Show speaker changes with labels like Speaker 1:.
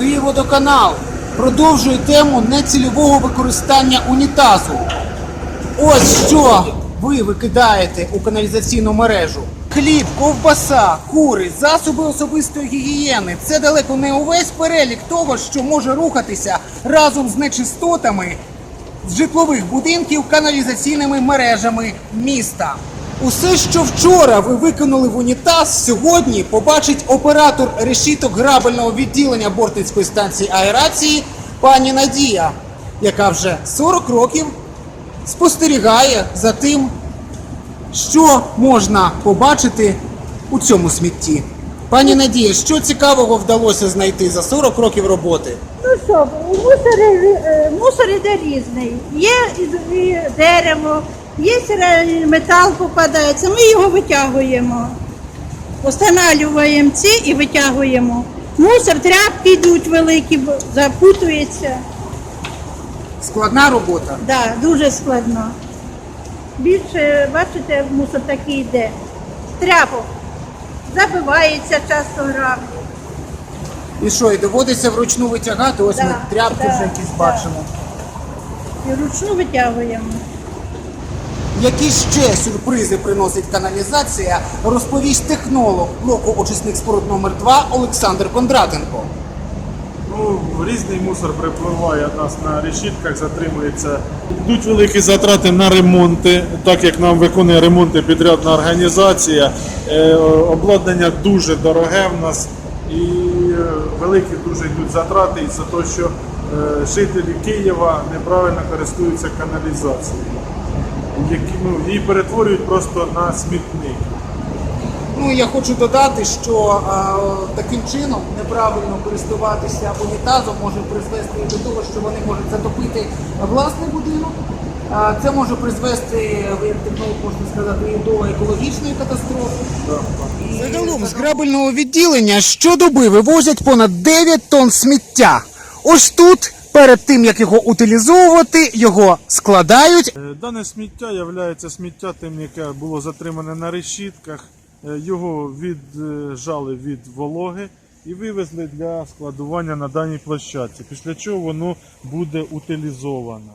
Speaker 1: Київводоканал продовжує тему нецільового використання унітазу. Ось що ви викидаєте у каналізаційну мережу. Хліб, ковбаса, кури, засоби особистої гігієни це далеко не увесь перелік того, що може рухатися разом з нечистотами з житлових будинків каналізаційними мережами міста. Усе, що вчора ви викинули в унітаз, сьогодні побачить оператор решіток грабельного відділення Бортницької станції аерації пані Надія, яка вже 40 років спостерігає за тим, що можна побачити у цьому смітті. Пані Надія, що цікавого вдалося знайти за 40 років роботи?
Speaker 2: Ну що, мусор, е, мусор іде різний. Є і дерево, є метал попадається, ми його витягуємо. Встановлюємо ці і витягуємо. Мусор, тряпки йдуть великі, запутується.
Speaker 1: Складна робота.
Speaker 2: Да, дуже складно. Більше, бачите, мусор такий йде. Тряпок. Забивається часто граблі.
Speaker 1: І що, і доводиться вручну витягати? Ось ми
Speaker 2: Да,
Speaker 1: тряпки
Speaker 2: да,
Speaker 1: вже якісь
Speaker 2: да.
Speaker 1: бачимо.
Speaker 2: І вручну витягуємо.
Speaker 1: Які ще сюрпризи приносить каналізація, розповість технолог блоку очисних споруд номер 2 Олександр Кондратенко.
Speaker 3: Ну, різний мусор припливає у нас на решітках, затримується. Йдуть великі затрати на ремонти, так як нам виконує ремонти підрядна організація. Е, обладнання дуже дороге в нас і е, великі дуже йдуть затрати із-за того, що е, жителі Києва неправильно користуються каналізацією. Які, ну, її перетворюють просто на смітник.
Speaker 1: Ну я хочу додати, що а, таким чином неправильно користуватися унітазом може призвести і до того, що вони можуть затопити власний будинок. А, Це може призвести, як технолог можете сказати, і до екологічної катастрофи. Загалом з грабельного відділення щодоби вивозять понад 9 тонн сміття. Ось тут, перед тим як його утилізовувати, його складають.
Speaker 3: Е, Дане сміття є сміття тим, яке було затримане на решітках. Е, Його віджали від вологи і вивезли для складування на даній площадці, після чого воно буде утилізовано.